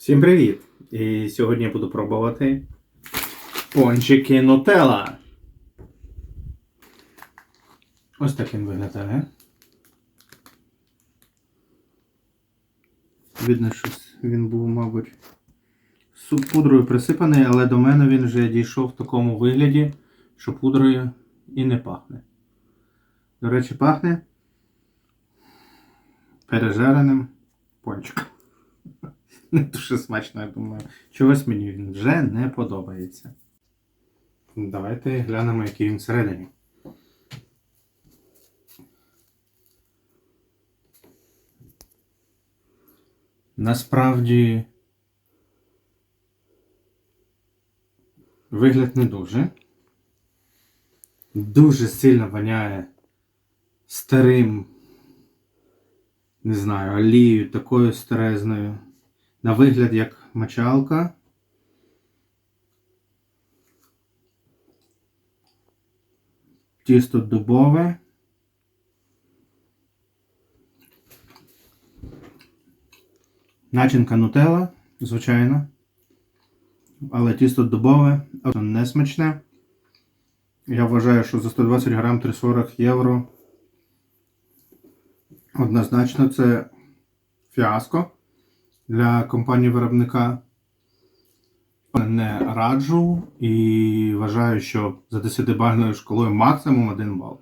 Всім привіт! І сьогодні я буду пробувати пончики Нутелла. Ось так він виглядає. Видно, що він був, мабуть, пудрою присипаний, але до мене він вже дійшов в такому вигляді, що пудрою і не пахне. До речі, пахне пережареним пончиком. Не дуже смачно, я думаю. Чогось мені він вже не подобається. Давайте глянемо, який він всередині. Насправді вигляд не дуже. Дуже сильно воняє старим, не знаю, олією такою старезною. На вигляд як мочалка. Тісто дубове. Начинка нутелла, звичайно. Але тісто дубове, але не. Я вважаю, що за 120 грам 340 євро. Однозначно це фіаско для компанії виробника. Не раджу і вважаю, що за 10-бальною шкалою максимум 1 бал.